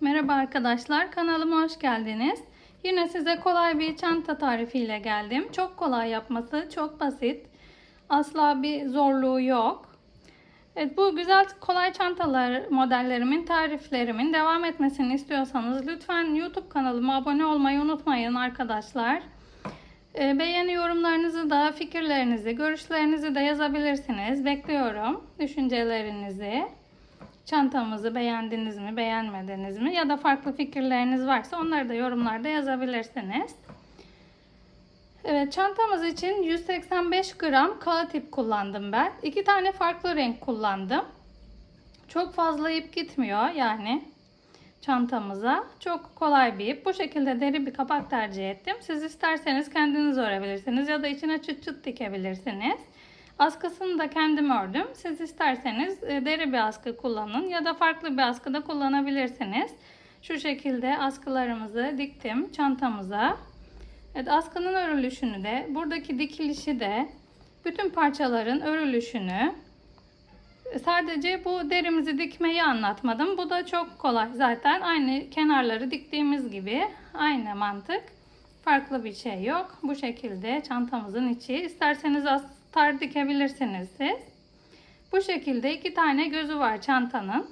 Merhaba arkadaşlar, kanalıma hoş geldiniz. Yine size kolay bir çanta tarifiyle geldim. Çok kolay yapması, çok basit. Asla bir zorluğu yok. Evet, bu güzel kolay çantalar modellerimin, tariflerimin devam etmesini istiyorsanız lütfen YouTube kanalıma abone olmayı unutmayın arkadaşlar. Ee, Beğeni yorumlarınızı da, fikirlerinizi, görüşlerinizi de yazabilirsiniz. Bekliyorum düşüncelerinizi. Çantamızı beğendiniz mi, beğenmediniz mi ya da farklı fikirleriniz varsa onları da yorumlarda yazabilirsiniz. Evet, çantamız için 185 gram kağıt ip kullandım ben. İki tane farklı renk kullandım. Çok fazla ip gitmiyor yani çantamıza. Çok kolay bir ip. Bu şekilde deri bir kapak tercih ettim. Siz isterseniz kendiniz örebilirsiniz ya da içine çıt çıt dikebilirsiniz. Askısını da kendim ördüm. Siz isterseniz e, deri bir askı kullanın ya da farklı bir askı da kullanabilirsiniz. Şu şekilde askılarımızı diktim çantamıza. Evet, askının örülüşünü de, buradaki dikilişi de, bütün parçaların örülüşünü, e, sadece bu derimizi dikmeyi anlatmadım. Bu da çok kolay zaten. Aynı kenarları diktiğimiz gibi aynı mantık. Farklı bir şey yok. Bu şekilde çantamızın içi. İsterseniz astar dikebilirsiniz siz. Bu şekilde iki tane gözü var çantanın.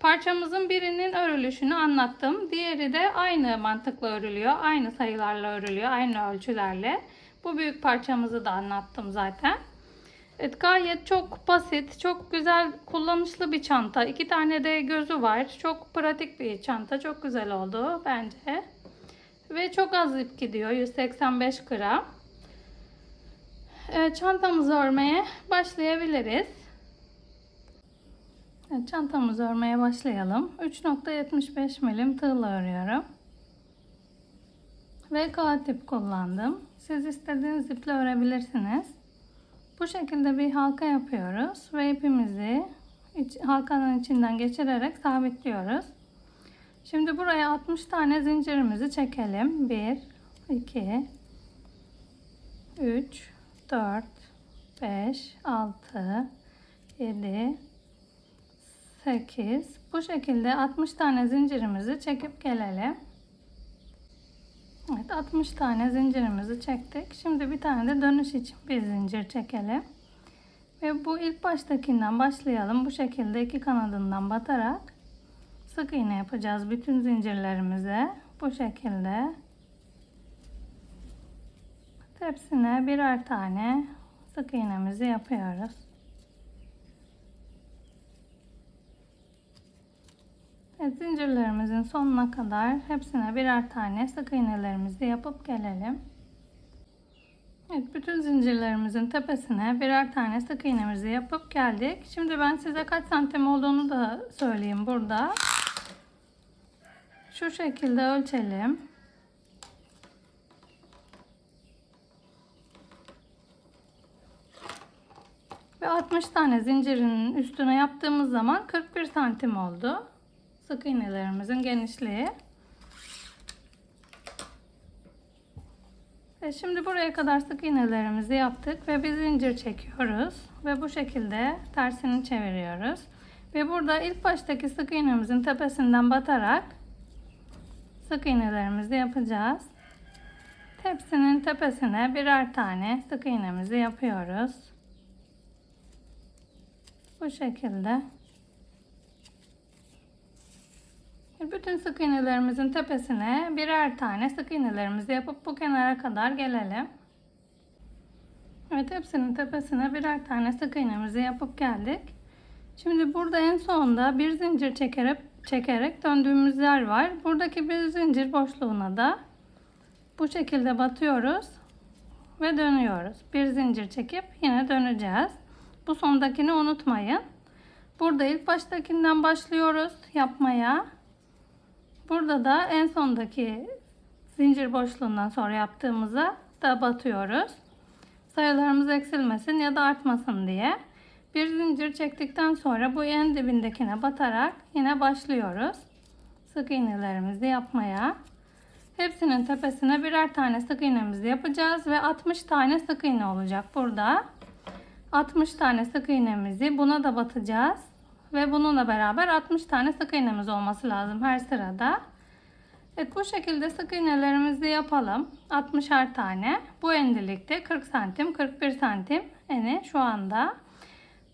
Parçamızın birinin örülüşünü anlattım. Diğeri de aynı mantıkla örülüyor. Aynı sayılarla örülüyor. Aynı ölçülerle. Bu büyük parçamızı da anlattım zaten. Evet gayet çok basit, çok güzel, kullanışlı bir çanta. İki tane de gözü var. Çok pratik bir çanta. Çok güzel oldu bence. Ve çok az ip gidiyor. 185 gram. Evet, çantamızı örmeye başlayabiliriz. Evet, çantamızı örmeye başlayalım. 3.75 milim tığla örüyorum. Ve kağıt ip kullandım. Siz istediğiniz iple örebilirsiniz. Bu şekilde bir halka yapıyoruz ve ipimizi iç, halkanın içinden geçirerek sabitliyoruz. Şimdi buraya 60 tane zincirimizi çekelim. 1, 2, 3, 4, 5, 6, 7, 8. Bu şekilde 60 tane zincirimizi çekip gelelim. Evet 60 tane zincirimizi çektik. Şimdi bir tane de dönüş için bir zincir çekelim. Ve bu ilk baştakinden başlayalım. Bu şekilde iki kanadından batarak sık iğne yapacağız bütün zincirlerimize. Bu şekilde hepsine birer tane sık iğnemizi yapıyoruz. Evet, zincirlerimizin sonuna kadar hepsine birer tane sık iğnelerimizi yapıp gelelim. Evet, bütün zincirlerimizin tepesine birer tane sık iğnemizi yapıp geldik. Şimdi ben size kaç santim olduğunu da söyleyeyim burada. Şu şekilde ölçelim. Ve 60 tane zincirin üstüne yaptığımız zaman 41 santim oldu sık iğnelerimizin genişliği. Ve şimdi buraya kadar sık iğnelerimizi yaptık ve bir zincir çekiyoruz ve bu şekilde tersini çeviriyoruz. Ve burada ilk baştaki sık iğnemizin tepesinden batarak sık iğnelerimizi yapacağız. Tepsinin tepesine birer tane sık iğnemizi yapıyoruz. Bu şekilde. Bütün sık iğnelerimizin tepesine birer tane sık iğnelerimizi yapıp bu kenara kadar gelelim. Evet hepsinin tepesine birer tane sık iğnemizi yapıp geldik. Şimdi burada en sonunda bir zincir çekerek, çekerek döndüğümüz yer var. Buradaki bir zincir boşluğuna da bu şekilde batıyoruz ve dönüyoruz. Bir zincir çekip yine döneceğiz. Bu sondakini unutmayın. Burada ilk baştakinden başlıyoruz yapmaya. Burada da en sondaki zincir boşluğundan sonra yaptığımıza da batıyoruz. Sayılarımız eksilmesin ya da artmasın diye. Bir zincir çektikten sonra bu en dibindekine batarak yine başlıyoruz. Sık iğnelerimizi yapmaya. Hepsinin tepesine birer tane sık iğnemizi yapacağız ve 60 tane sık iğne olacak burada. 60 tane sık iğnemizi buna da batacağız ve bununla beraber 60 tane sık iğnemiz olması lazım her sırada. Evet bu şekilde sık iğnelerimizi yapalım. 60'ar tane. Bu endilikte 40 santim 41 santim eni şu anda.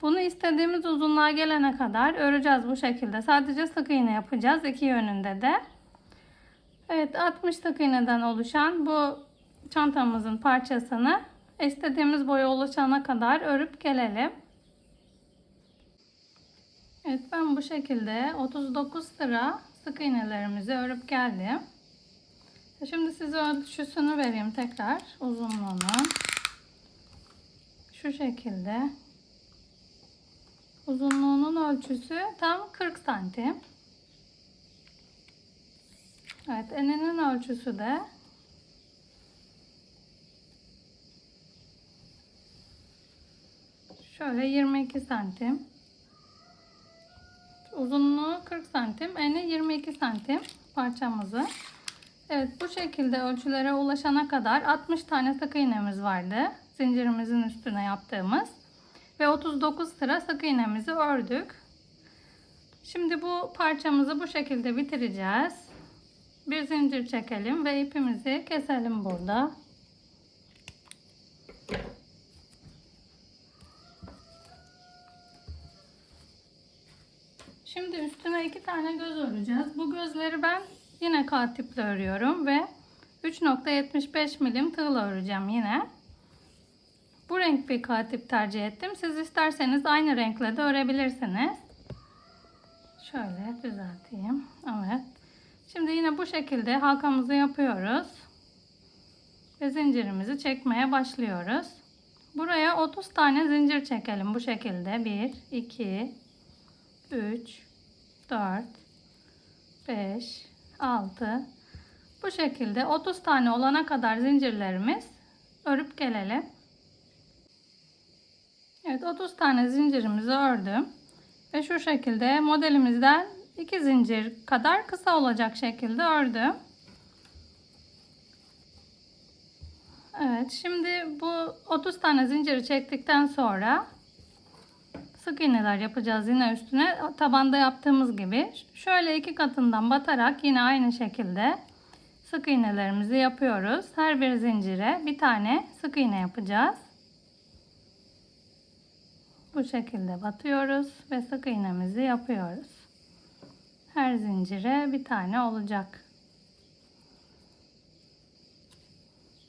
Bunu istediğimiz uzunluğa gelene kadar öreceğiz bu şekilde. Sadece sık iğne yapacağız iki yönünde de. Evet 60 sık iğneden oluşan bu çantamızın parçasını istediğimiz boya ulaşana kadar örüp gelelim. Evet ben bu şekilde 39 sıra sık iğnelerimizi örüp geldim. Şimdi size ölçüsünü vereyim tekrar uzunluğunu. Şu şekilde. Uzunluğunun ölçüsü tam 40 santim. Evet eninin ölçüsü de şöyle 22 santim. Uzunluğu 40 santim, eni 22 santim parçamızı. Evet bu şekilde ölçülere ulaşana kadar 60 tane sık iğnemiz vardı. Zincirimizin üstüne yaptığımız. Ve 39 sıra sık iğnemizi ördük. Şimdi bu parçamızı bu şekilde bitireceğiz. Bir zincir çekelim ve ipimizi keselim burada. Şimdi üstüne iki tane göz öreceğiz. Bu gözleri ben yine katiple örüyorum ve 3.75 milim tığla öreceğim yine. Bu renk bir katip tercih ettim. Siz isterseniz aynı renkle de örebilirsiniz. Şöyle düzelteyim. Evet. Şimdi yine bu şekilde halkamızı yapıyoruz. Ve zincirimizi çekmeye başlıyoruz. Buraya 30 tane zincir çekelim bu şekilde. 1, 2, 3, 4, 5, 6. Bu şekilde 30 tane olana kadar zincirlerimiz örüp gelelim. Evet 30 tane zincirimizi ördüm. Ve şu şekilde modelimizden 2 zincir kadar kısa olacak şekilde ördüm. Evet şimdi bu 30 tane zinciri çektikten sonra sık iğneler yapacağız yine üstüne tabanda yaptığımız gibi. Şöyle iki katından batarak yine aynı şekilde sık iğnelerimizi yapıyoruz. Her bir zincire bir tane sık iğne yapacağız. Bu şekilde batıyoruz ve sık iğnemizi yapıyoruz. Her zincire bir tane olacak.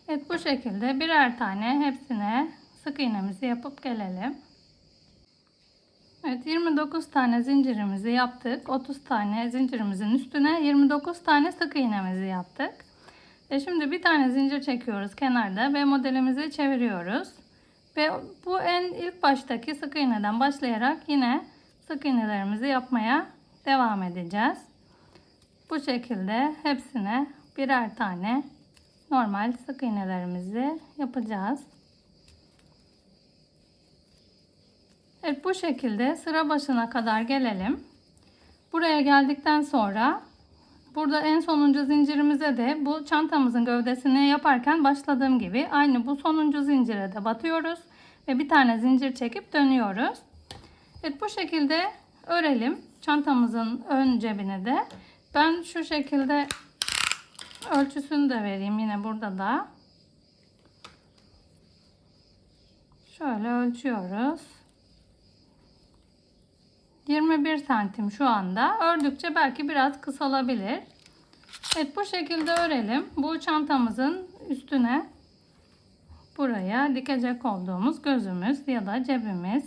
Evet bu şekilde birer tane hepsine sık iğnemizi yapıp gelelim. Evet 29 tane zincirimizi yaptık. 30 tane zincirimizin üstüne 29 tane sık iğnemizi yaptık. Ve şimdi bir tane zincir çekiyoruz kenarda ve modelimizi çeviriyoruz. Ve bu en ilk baştaki sık iğneden başlayarak yine sık iğnelerimizi yapmaya devam edeceğiz. Bu şekilde hepsine birer tane normal sık iğnelerimizi yapacağız. Evet bu şekilde sıra başına kadar gelelim. Buraya geldikten sonra burada en sonuncu zincirimize de bu çantamızın gövdesini yaparken başladığım gibi aynı bu sonuncu zincire de batıyoruz ve bir tane zincir çekip dönüyoruz. Evet bu şekilde örelim çantamızın ön cebine de. Ben şu şekilde ölçüsünü de vereyim yine burada da. Şöyle ölçüyoruz. 21 santim şu anda. Ördükçe belki biraz kısalabilir. Evet bu şekilde örelim. Bu çantamızın üstüne buraya dikecek olduğumuz gözümüz ya da cebimiz.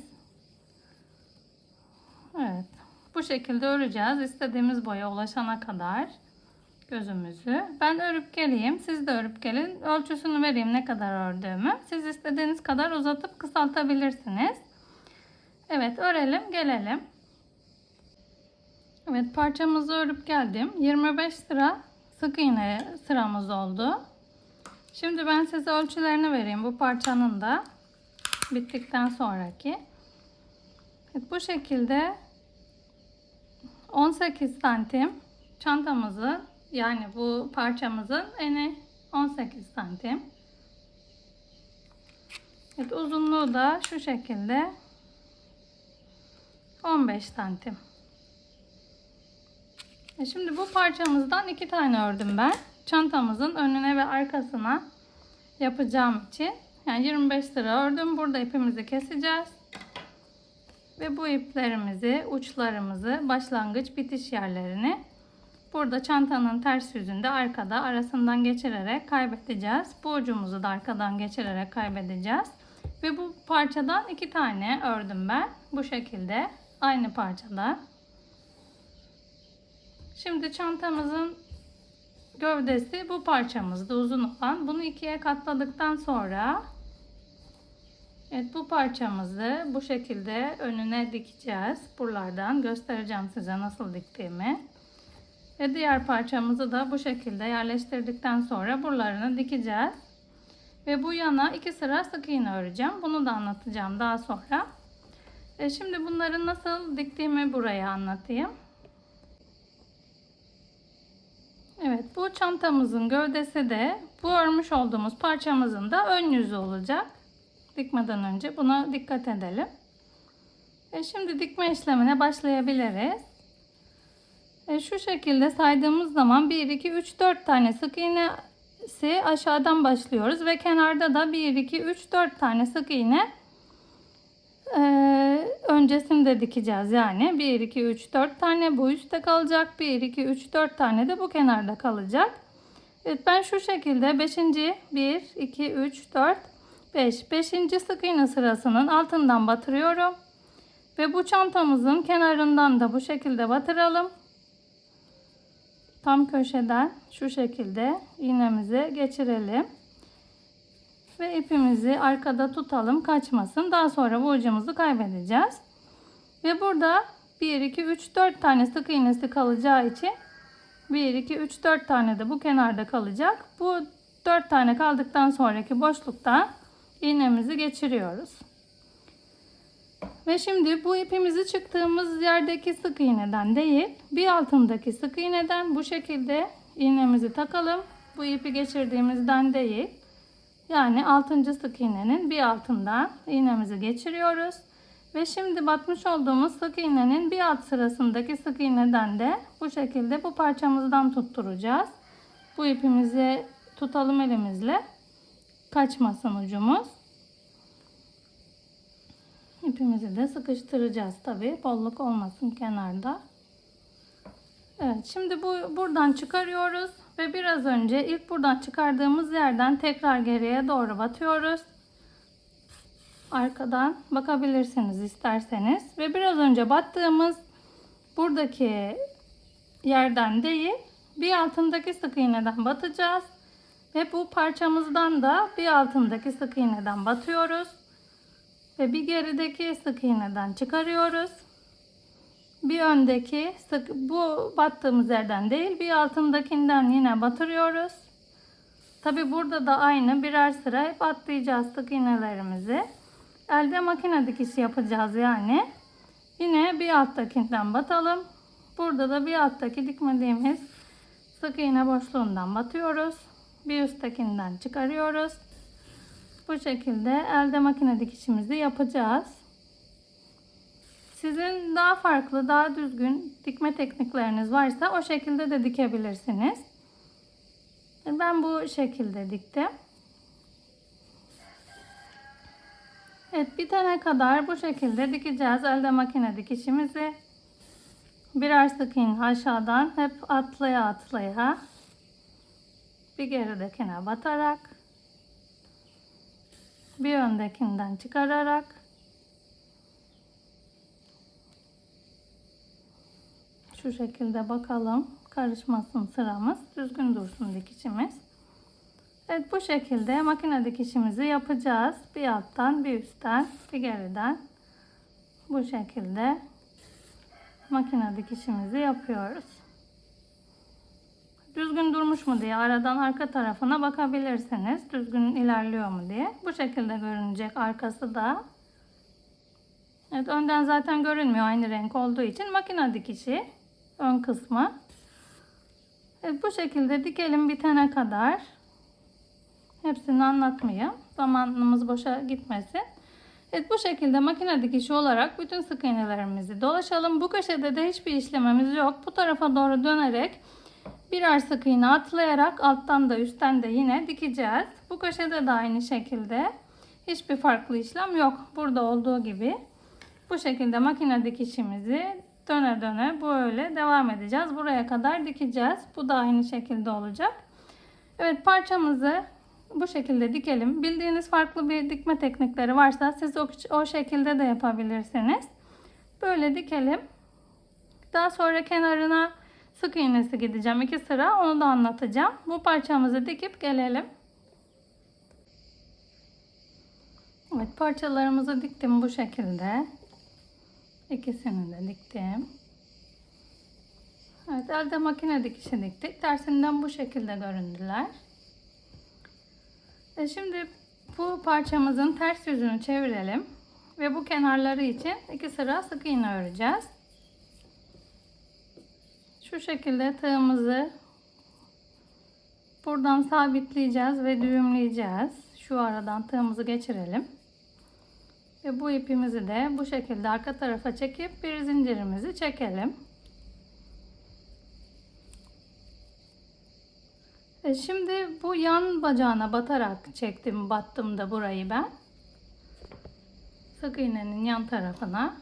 Evet. Bu şekilde öreceğiz. İstediğimiz boya ulaşana kadar gözümüzü. Ben örüp geleyim. Siz de örüp gelin. Ölçüsünü vereyim ne kadar ördüğümü. Siz istediğiniz kadar uzatıp kısaltabilirsiniz. Evet örelim gelelim. Evet parçamızı örüp geldim. 25 sıra sık iğne sıramız oldu. Şimdi ben size ölçülerini vereyim bu parçanın da bittikten sonraki. Evet, bu şekilde 18 santim çantamızı yani bu parçamızın eni 18 santim. Evet, uzunluğu da şu şekilde 15 santim. E şimdi bu parçamızdan iki tane ördüm ben. Çantamızın önüne ve arkasına yapacağım için. Yani 25 sıra ördüm. Burada ipimizi keseceğiz. Ve bu iplerimizi, uçlarımızı, başlangıç bitiş yerlerini burada çantanın ters yüzünde arkada arasından geçirerek kaybedeceğiz. Bu ucumuzu da arkadan geçirerek kaybedeceğiz. Ve bu parçadan iki tane ördüm ben. Bu şekilde aynı parçadan. Şimdi çantamızın gövdesi bu parçamızda uzun olan. Bunu ikiye katladıktan sonra Evet bu parçamızı bu şekilde önüne dikeceğiz. Buralardan göstereceğim size nasıl diktiğimi. Ve diğer parçamızı da bu şekilde yerleştirdikten sonra buralarını dikeceğiz. Ve bu yana iki sıra sık iğne öreceğim. Bunu da anlatacağım daha sonra. E şimdi bunları nasıl diktiğimi buraya anlatayım. Evet bu çantamızın gövdesi de bu örmüş olduğumuz parçamızın da ön yüzü olacak. Dikmeden önce buna dikkat edelim. E şimdi dikme işlemine başlayabiliriz. E şu şekilde saydığımız zaman 1, 2, 3, 4 tane sık iğnesi aşağıdan başlıyoruz. Ve kenarda da 1, 2, 3, 4 tane sık iğne e, öncesinde dikeceğiz. Yani 1, 2, 3, 4 tane bu üstte kalacak. 1, 2, 3, 4 tane de bu kenarda kalacak. Evet ben şu şekilde 5. 1, 2, 3, 4, 5. 5. sık iğne sırasının altından batırıyorum. Ve bu çantamızın kenarından da bu şekilde batıralım. Tam köşeden şu şekilde iğnemizi geçirelim. Ve ipimizi arkada tutalım kaçmasın. Daha sonra ucumuzu kaybedeceğiz. Ve burada 1, 2, 3, 4 tane sık iğnesi kalacağı için 1, 2, 3, 4 tane de bu kenarda kalacak. Bu 4 tane kaldıktan sonraki boşluktan iğnemizi geçiriyoruz. Ve şimdi bu ipimizi çıktığımız yerdeki sık iğneden değil, bir altındaki sık iğneden bu şekilde iğnemizi takalım. Bu ipi geçirdiğimizden değil. Yani 6. sık iğnenin bir altından iğnemizi geçiriyoruz. Ve şimdi batmış olduğumuz sık iğnenin bir alt sırasındaki sık iğneden de bu şekilde bu parçamızdan tutturacağız. Bu ipimizi tutalım elimizle. Kaçmasın ucumuz. İpimizi de sıkıştıracağız tabi. Bolluk olmasın kenarda. Evet şimdi bu buradan çıkarıyoruz ve biraz önce ilk buradan çıkardığımız yerden tekrar geriye doğru batıyoruz. Arkadan bakabilirsiniz isterseniz ve biraz önce battığımız buradaki yerden değil bir altındaki sık iğneden batacağız ve bu parçamızdan da bir altındaki sık iğneden batıyoruz ve bir gerideki sık iğneden çıkarıyoruz. Bir öndeki sık bu battığımız yerden değil bir altındakinden yine batırıyoruz. Tabi burada da aynı birer sıra hep atlayacağız sık iğnelerimizi. Elde makine dikişi yapacağız yani. Yine bir alttakinden batalım. Burada da bir alttaki dikmediğimiz sık iğne boşluğundan batıyoruz. Bir üsttekinden çıkarıyoruz. Bu şekilde elde makine dikişimizi yapacağız. Sizin daha farklı, daha düzgün dikme teknikleriniz varsa o şekilde de dikebilirsiniz. Ben bu şekilde diktim. Evet bitene kadar bu şekilde dikeceğiz elde makine dikişimizi. Birer sık aşağıdan hep atlaya atlaya bir geridekine batarak bir öndekinden çıkararak şu şekilde bakalım. Karışmasın sıramız. Düzgün dursun dikişimiz. Evet bu şekilde makine dikişimizi yapacağız. Bir alttan bir üstten bir geriden. Bu şekilde makine dikişimizi yapıyoruz. Düzgün durmuş mu diye aradan arka tarafına bakabilirsiniz. Düzgün ilerliyor mu diye. Bu şekilde görünecek arkası da. Evet önden zaten görünmüyor. Aynı renk olduğu için makine dikişi ön kısmı. Evet, bu şekilde dikelim bitene kadar. Hepsini anlatmayayım. Zamanımız boşa gitmesin. Evet bu şekilde makine dikişi olarak bütün sık iğnelerimizi dolaşalım. Bu köşede de hiçbir işlememiz yok. Bu tarafa doğru dönerek birer sık iğne atlayarak alttan da üstten de yine dikeceğiz. Bu köşede de aynı şekilde hiçbir farklı işlem yok. Burada olduğu gibi bu şekilde makine dikişimizi döne döne böyle devam edeceğiz. Buraya kadar dikeceğiz. Bu da aynı şekilde olacak. Evet parçamızı bu şekilde dikelim. Bildiğiniz farklı bir dikme teknikleri varsa siz o, o şekilde de yapabilirsiniz. Böyle dikelim. Daha sonra kenarına sık iğnesi gideceğim. iki sıra onu da anlatacağım. Bu parçamızı dikip gelelim. Evet parçalarımızı diktim bu şekilde. İkisini de diktim. Evet elde makine dikişi diktik. Tersinden bu şekilde göründüler. E şimdi bu parçamızın ters yüzünü çevirelim. Ve bu kenarları için iki sıra sık iğne öreceğiz. Şu şekilde tığımızı buradan sabitleyeceğiz ve düğümleyeceğiz. Şu aradan tığımızı geçirelim. Ve bu ipimizi de bu şekilde arka tarafa çekip bir zincirimizi çekelim. E şimdi bu yan bacağına batarak çektim, battım da burayı ben. Sık iğnenin yan tarafına.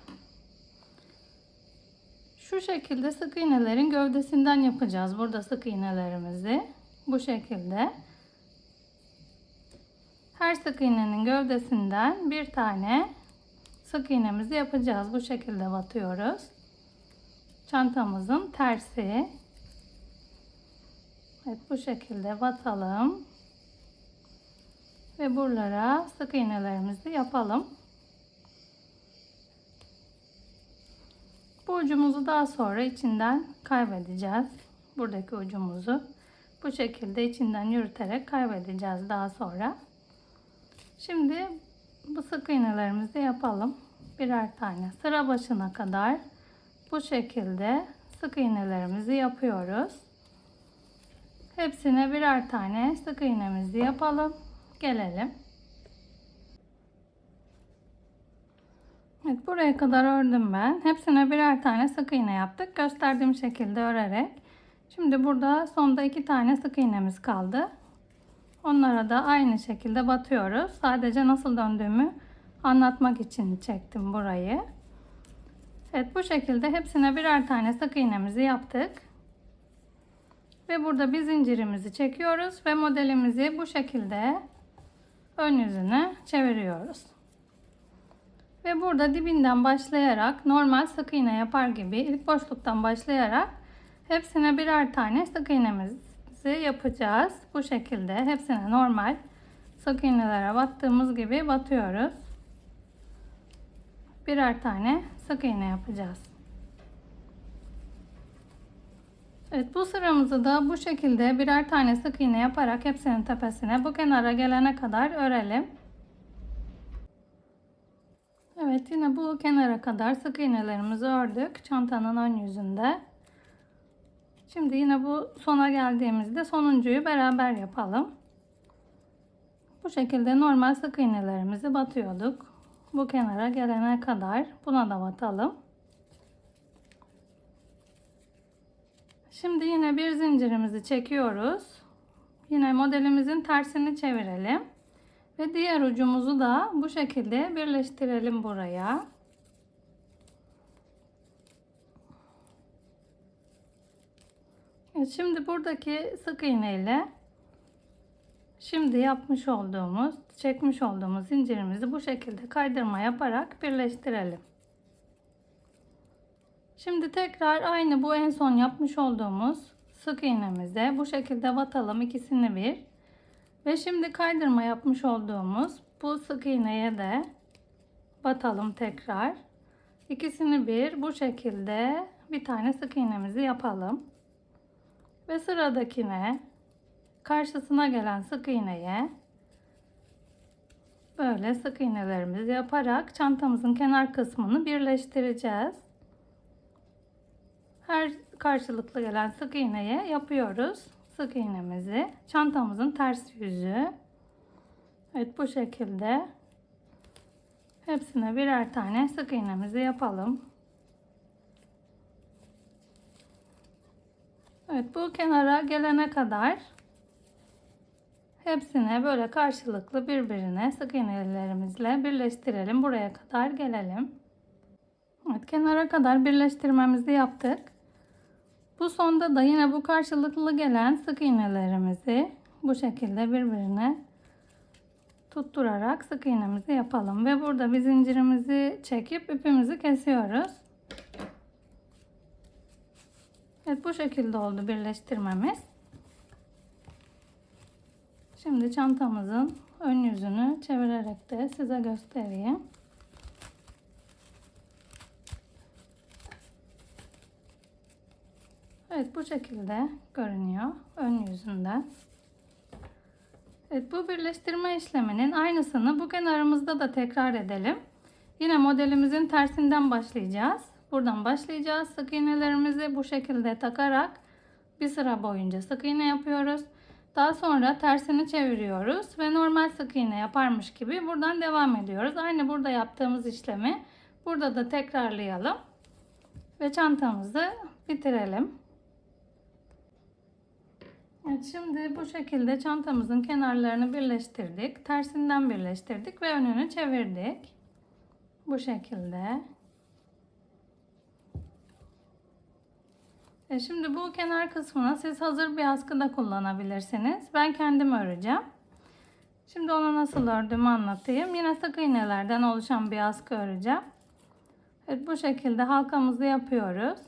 Şu şekilde sık iğnelerin gövdesinden yapacağız. Burada sık iğnelerimizi. Bu şekilde. Her sık iğnenin gövdesinden bir tane sık iğnemizi yapacağız. Bu şekilde batıyoruz. Çantamızın tersi. Evet bu şekilde batalım. Ve buralara sık iğnelerimizi yapalım. Bu ucumuzu daha sonra içinden kaybedeceğiz. Buradaki ucumuzu bu şekilde içinden yürüterek kaybedeceğiz daha sonra. Şimdi bu sık iğnelerimizi yapalım. Birer tane sıra başına kadar bu şekilde sık iğnelerimizi yapıyoruz. Hepsine birer tane sık iğnemizi yapalım. Gelelim. Evet buraya kadar ördüm ben. Hepsine birer tane sık iğne yaptık. Gösterdiğim şekilde örerek. Şimdi burada sonda iki tane sık iğnemiz kaldı. Onlara da aynı şekilde batıyoruz. Sadece nasıl döndüğümü anlatmak için çektim burayı. Evet bu şekilde hepsine birer tane sık iğnemizi yaptık. Ve burada bir zincirimizi çekiyoruz ve modelimizi bu şekilde ön yüzüne çeviriyoruz. Ve burada dibinden başlayarak normal sık iğne yapar gibi ilk boşluktan başlayarak hepsine birer tane sık iğnemizi yapacağız. Bu şekilde hepsine normal sık iğnelere battığımız gibi batıyoruz. Birer tane sık iğne yapacağız. Evet bu sıramızı da bu şekilde birer tane sık iğne yaparak hepsinin tepesine bu kenara gelene kadar örelim. Evet yine bu kenara kadar sık iğnelerimizi ördük çantanın ön yüzünde. Şimdi yine bu sona geldiğimizde sonuncuyu beraber yapalım. Bu şekilde normal sık iğnelerimizi batıyorduk. Bu kenara gelene kadar buna da batalım. Şimdi yine bir zincirimizi çekiyoruz. Yine modelimizin tersini çevirelim. Ve diğer ucumuzu da bu şekilde birleştirelim buraya. Şimdi buradaki sık iğne ile şimdi yapmış olduğumuz, çekmiş olduğumuz zincirimizi bu şekilde kaydırma yaparak birleştirelim. Şimdi tekrar aynı bu en son yapmış olduğumuz sık iğnemize bu şekilde batalım ikisini bir. Ve şimdi kaydırma yapmış olduğumuz bu sık iğneye de batalım tekrar. İkisini bir bu şekilde bir tane sık iğnemizi yapalım. Ve sıradakine karşısına gelen sık iğneye böyle sık iğnelerimizi yaparak çantamızın kenar kısmını birleştireceğiz. Her karşılıklı gelen sık iğneye yapıyoruz sık iğnemizi. Çantamızın ters yüzü. Evet bu şekilde Hepsine birer tane sık iğnemizi yapalım. Evet bu kenara gelene kadar hepsine böyle karşılıklı birbirine sık iğnelerimizle birleştirelim. Buraya kadar gelelim. Evet kenara kadar birleştirmemizi yaptık. Bu sonda da yine bu karşılıklı gelen sık iğnelerimizi bu şekilde birbirine tutturarak sık iğnemizi yapalım ve burada bir zincirimizi çekip ipimizi kesiyoruz. Evet bu şekilde oldu birleştirmemiz. Şimdi çantamızın ön yüzünü çevirerek de size göstereyim. Evet bu şekilde görünüyor ön yüzünden. Evet bu birleştirme işleminin aynısını bu kenarımızda da tekrar edelim. Yine modelimizin tersinden başlayacağız. Buradan başlayacağız. Sık iğnelerimizi bu şekilde takarak bir sıra boyunca sık iğne yapıyoruz. Daha sonra tersini çeviriyoruz ve normal sık iğne yaparmış gibi buradan devam ediyoruz. Aynı burada yaptığımız işlemi burada da tekrarlayalım ve çantamızı bitirelim. Evet şimdi bu şekilde çantamızın kenarlarını birleştirdik. Tersinden birleştirdik ve önünü çevirdik. Bu şekilde. Şimdi bu kenar kısmına siz hazır bir askı da kullanabilirsiniz. Ben kendim öreceğim. Şimdi onu nasıl ördüğümü anlatayım. Yine sık iğnelerden oluşan bir askı öreceğim. Evet bu şekilde halkamızı yapıyoruz.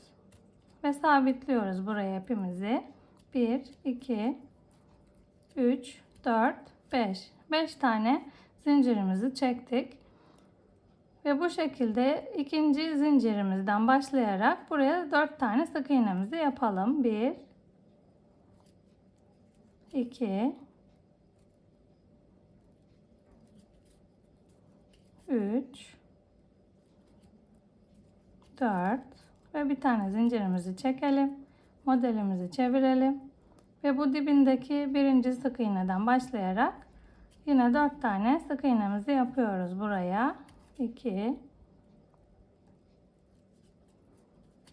Ve sabitliyoruz buraya ipimizi. 1, 2, 3, 4, 5. 5 tane zincirimizi çektik. Ve bu şekilde ikinci zincirimizden başlayarak buraya 4 tane sık iğnemizi yapalım. 1, 2, 3, 4 ve bir tane zincirimizi çekelim modelimizi çevirelim. Ve bu dibindeki birinci sık iğneden başlayarak yine 4 tane sık iğnemizi yapıyoruz buraya. 2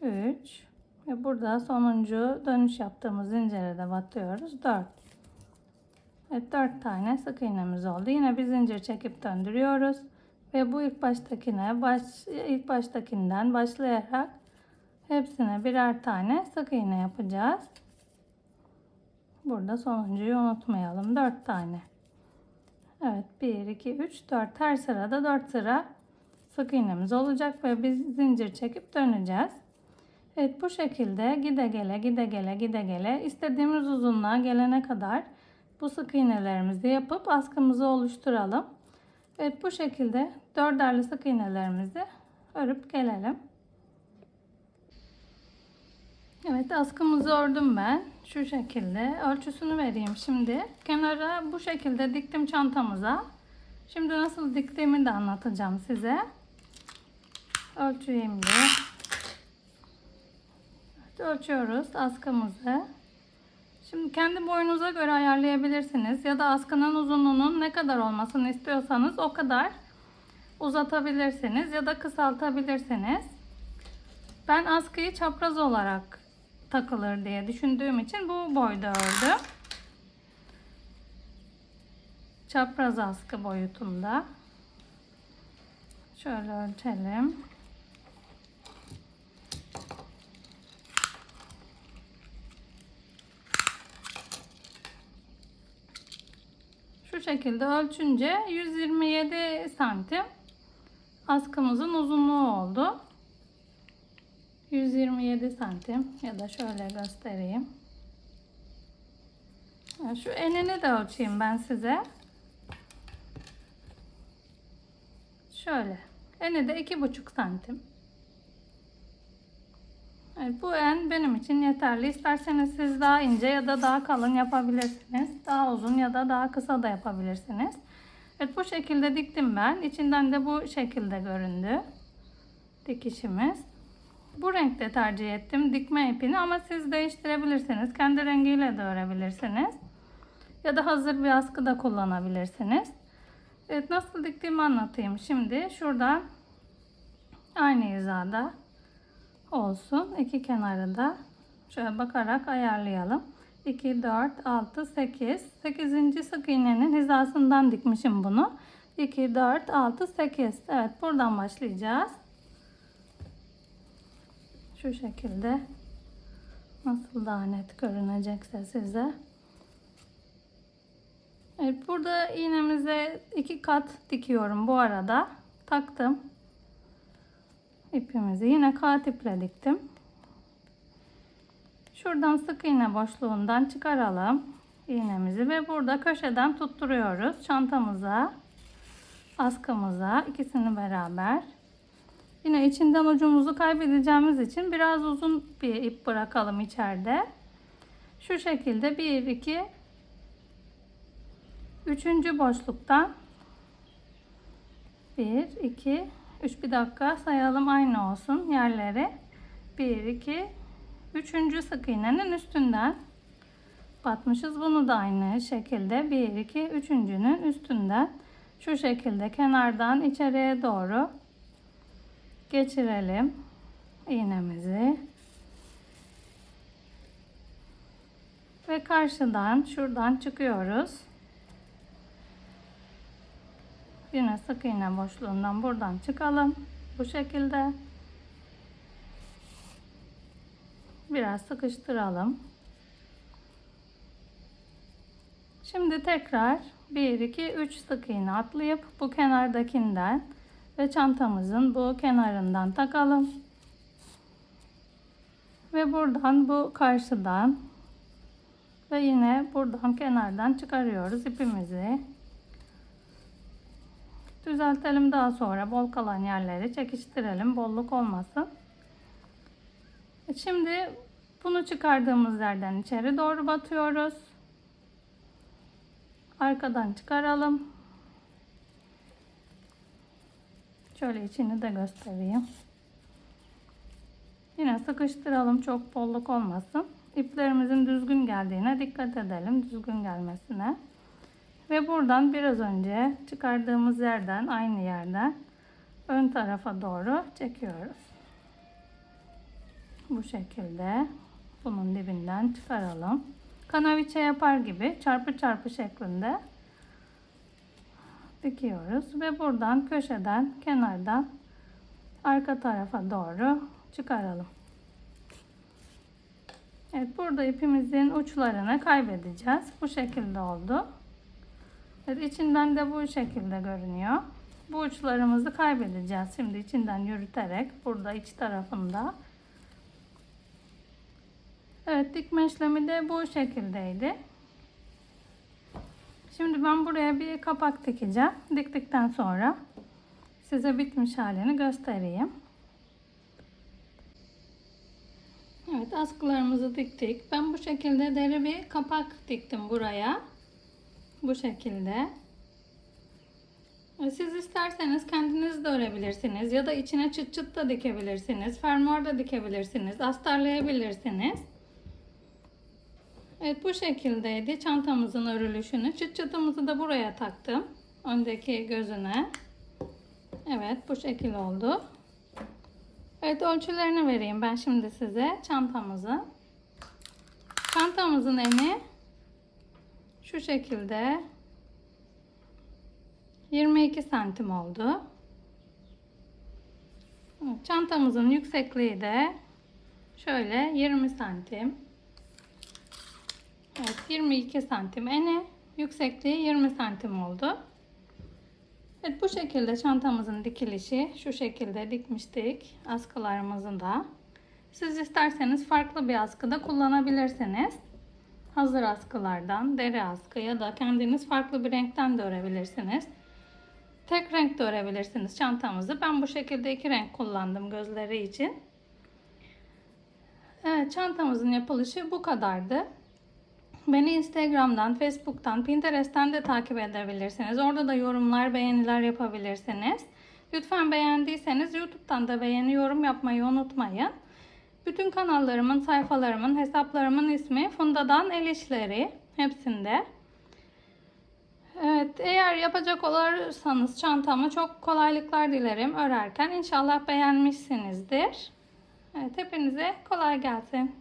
3 ve burada sonuncu dönüş yaptığımız zincire de batıyoruz. 4 Evet 4 tane sık iğnemiz oldu. Yine bir zincir çekip döndürüyoruz. Ve bu ilk baştakine baş, ilk baştakinden başlayarak Hepsine birer tane sık iğne yapacağız. Burada sonuncuyu unutmayalım. 4 tane. Evet 1, 2, 3, 4. Her sırada 4 sıra sık iğnemiz olacak ve biz zincir çekip döneceğiz. Evet bu şekilde gide gele gide gele gide gele istediğimiz uzunluğa gelene kadar bu sık iğnelerimizi yapıp askımızı oluşturalım. Evet bu şekilde dörderli sık iğnelerimizi örüp gelelim. Evet askımızı ördüm ben. Şu şekilde. Ölçüsünü vereyim şimdi. Kenara bu şekilde diktim çantamıza. Şimdi nasıl diktiğimi de anlatacağım size. Ölçeyim diye. Ölçüyoruz askımızı. Şimdi kendi boyunuza göre ayarlayabilirsiniz. Ya da askının uzunluğunun ne kadar olmasını istiyorsanız o kadar uzatabilirsiniz ya da kısaltabilirsiniz. Ben askıyı çapraz olarak takılır diye düşündüğüm için bu boyda ördüm. Çapraz askı boyutunda. Şöyle ölçelim. Şu şekilde ölçünce 127 santim askımızın uzunluğu oldu. 127 santim ya da şöyle göstereyim. Şu enini de ölçeyim ben size. Şöyle. Eni de 2,5 santim. Evet, bu en benim için yeterli. İsterseniz siz daha ince ya da daha kalın yapabilirsiniz. Daha uzun ya da daha kısa da yapabilirsiniz. Evet bu şekilde diktim ben. İçinden de bu şekilde göründü. Dikişimiz. Bu renkte tercih ettim dikme ipini ama siz değiştirebilirsiniz. Kendi rengiyle de örebilirsiniz. Ya da hazır bir askı da kullanabilirsiniz. Evet nasıl diktiğimi anlatayım. Şimdi şuradan aynı hizada olsun. İki kenarı da şöyle bakarak ayarlayalım. 2, 4, 6, 8. 8. sık iğnenin hizasından dikmişim bunu. 2, 4, 6, 8. Evet buradan başlayacağız. Şu şekilde. Nasıl daha net görünecekse size. Evet, burada iğnemize iki kat dikiyorum bu arada. Taktım. ipimizi yine kat iple diktim. Şuradan sık iğne boşluğundan çıkaralım iğnemizi ve burada köşeden tutturuyoruz çantamıza, askımıza ikisini beraber. Yine içinden ucumuzu kaybedeceğimiz için biraz uzun bir ip bırakalım içeride. Şu şekilde 1 2 Üçüncü boşluktan 1 2 3 bir dakika sayalım aynı olsun yerleri. 1 2 Üçüncü sık iğnenin üstünden batmışız. Bunu da aynı şekilde 1 2 üçüncünün üstünden şu şekilde kenardan içeriye doğru geçirelim iğnemizi. Ve karşıdan şuradan çıkıyoruz. Yine sık iğne boşluğundan buradan çıkalım. Bu şekilde. Biraz sıkıştıralım. Şimdi tekrar 1 2 3 sık iğne atlayıp bu kenardakinden ve çantamızın bu kenarından takalım. Ve buradan bu karşıdan ve yine buradan kenardan çıkarıyoruz ipimizi. Düzeltelim daha sonra bol kalan yerleri çekiştirelim bolluk olmasın. Şimdi bunu çıkardığımız yerden içeri doğru batıyoruz. Arkadan çıkaralım. Şöyle içini de göstereyim. Yine sıkıştıralım çok bolluk olmasın. İplerimizin düzgün geldiğine dikkat edelim. Düzgün gelmesine. Ve buradan biraz önce çıkardığımız yerden aynı yerden ön tarafa doğru çekiyoruz. Bu şekilde bunun dibinden çıkaralım. Kanaviçe yapar gibi çarpı çarpı şeklinde dikiyoruz ve buradan köşeden kenardan arka tarafa doğru çıkaralım. Evet burada ipimizin uçlarını kaybedeceğiz. Bu şekilde oldu. Evet, içinden de bu şekilde görünüyor. Bu uçlarımızı kaybedeceğiz. Şimdi içinden yürüterek burada iç tarafında. Evet dikme işlemi de bu şekildeydi. Şimdi ben buraya bir kapak dikeceğim. Diktikten sonra size bitmiş halini göstereyim. Evet askılarımızı diktik. Ben bu şekilde deri bir kapak diktim buraya. Bu şekilde. Siz isterseniz kendiniz de örebilirsiniz ya da içine çıt çıt da dikebilirsiniz. Fermuar da dikebilirsiniz. Astarlayabilirsiniz. Evet bu şekildeydi çantamızın örülüşünü. Çıt çıtımızı da buraya taktım. Öndeki gözüne. Evet bu şekil oldu. Evet ölçülerini vereyim ben şimdi size çantamızı. Çantamızın eni şu şekilde 22 santim oldu. Çantamızın yüksekliği de şöyle 20 santim. Evet 22 santim eni yüksekliği 20 santim oldu. Evet bu şekilde çantamızın dikilişi şu şekilde dikmiştik askılarımızı da. Siz isterseniz farklı bir askıda kullanabilirsiniz. Hazır askılardan deri askı ya da kendiniz farklı bir renkten de örebilirsiniz. Tek renk de örebilirsiniz çantamızı. Ben bu şekilde iki renk kullandım gözleri için. Evet çantamızın yapılışı bu kadardı. Beni Instagram'dan, Facebook'tan, Pinterest'ten de takip edebilirsiniz. Orada da yorumlar, beğeniler yapabilirsiniz. Lütfen beğendiyseniz YouTube'dan da beğeni, yorum yapmayı unutmayın. Bütün kanallarımın, sayfalarımın, hesaplarımın ismi Funda'dan El İşleri. Hepsinde. Evet, eğer yapacak olursanız çantamı çok kolaylıklar dilerim örerken. İnşallah beğenmişsinizdir. Evet, hepinize kolay gelsin.